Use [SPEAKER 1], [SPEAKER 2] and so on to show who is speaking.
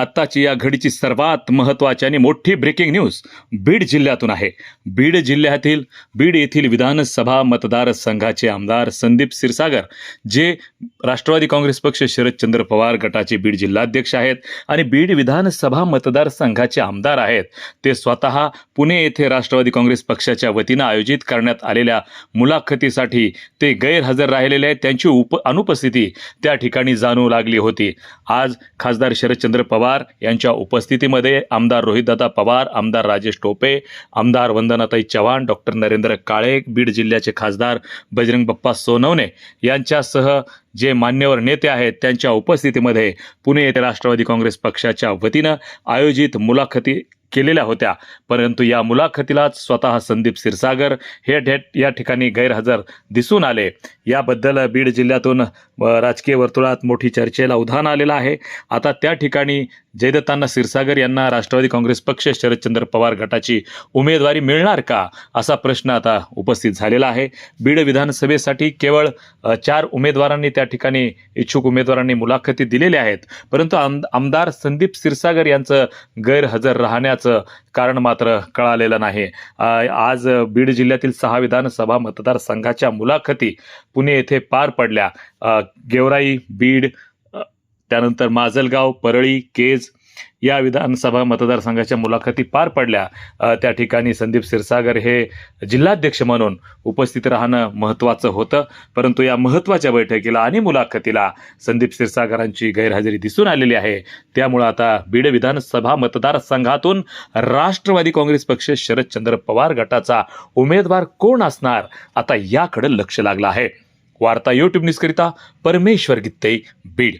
[SPEAKER 1] आत्ताची या घडीची सर्वात महत्त्वाची आणि मोठी ब्रेकिंग न्यूज बीड जिल्ह्यातून आहे. बीड जिल्ह्यातील बीड येथील विधानसभा मतदारसंघाचे आमदार संदीप क्षीरसागर जे राष्ट्रवादी काँग्रेस पक्ष शरदचंद्र पवार गटाचे बीड जिल्हाध्यक्ष आहेत आणि बीड विधानसभा मतदारसंघाचे आमदार आहेत ते स्वतः पुणे येथे राष्ट्रवादी काँग्रेस पक्षाच्या वतीनं आयोजित करण्यात आलेल्या मुलाखतीसाठी ते गैरहजर राहिलेले आहेत. त्यांची उप अनुपस्थिती त्या ठिकाणी जाणू लागली होती. आज खासदार शरदचंद्र पवार यांच्या उपस्थितीमध्ये आमदार रोहितदादा पवार आमदार राजेश टोपे आमदार वंदनाताई चव्हाण डॉक्टर नरेंद्र काळे बीड जिल्ह्याचे खासदार बजरंग बाप्पा सोनवणे यांच्यासह जे मान्यवर नेते आहेत त्यांच्या उपस्थितीमध्ये पुणे येथे राष्ट्रवादी काँग्रेस पक्षाच्या वतीनं आयोजित मुलाखती केलेल्या होत्या. परंतु या मुलाखतीलाच स्वतः संदीप क्षीरसागर हे ठे या ठिकाणी गैरहजर दिसून आले. याबद्दल बीड जिल्ह्यातून राजकीय वर्तुळात मोठी चर्चेला उधाण आलेलं आहे. आता त्या ठिकाणी जयदत्तांना क्षीरसागर यांना राष्ट्रवादी काँग्रेस पक्ष शरदचंद्र पवार गटाची उमेदवारी मिळणार का? असा प्रश्न आता उपस्थित झालेला आहे. बीड विधानसभेसाठी केवळ चार उमेदवारांनी त्या ठिकाणी इच्छुक उमेदवारांनी मुलाखती दिलेल्या आहेत. परंतु आम आमदार संदीप क्षीरसागर यांचं गैरहजर राहण्यात असल्याचं कारण मात्र कळालेलं नाही. आज बीड जिल्ह्यातील सहा विधानसभा मतदारसंघाच्या मुलाखती पुणे येथे पार पडल्या. गेवराई बीड त्यानंतर माजलगाव परळी केज या विधानसभा मतदारसंघाच्या मुलाखती पार पडल्या. त्या ठिकाणी संदीप क्षीरसागर हे जिल्हाध्यक्ष म्हणून उपस्थित राहणं महत्त्वाचं होतं. परंतु या महत्त्वाच्या बैठकीला आणि मुलाखतीला संदीप क्षीरसागरांची गैरहजेरी दिसून आलेली आहे. त्यामुळं आता बीड विधानसभा मतदारसंघातून राष्ट्रवादी काँग्रेस पक्ष शरदचंद्र पवार गटाचा उमेदवार कोण असणार? आता याकडे लक्ष लागलं आहे. वार्ता युट्यूब न्यूजकरिता परमेश्वर गित्ते बीड.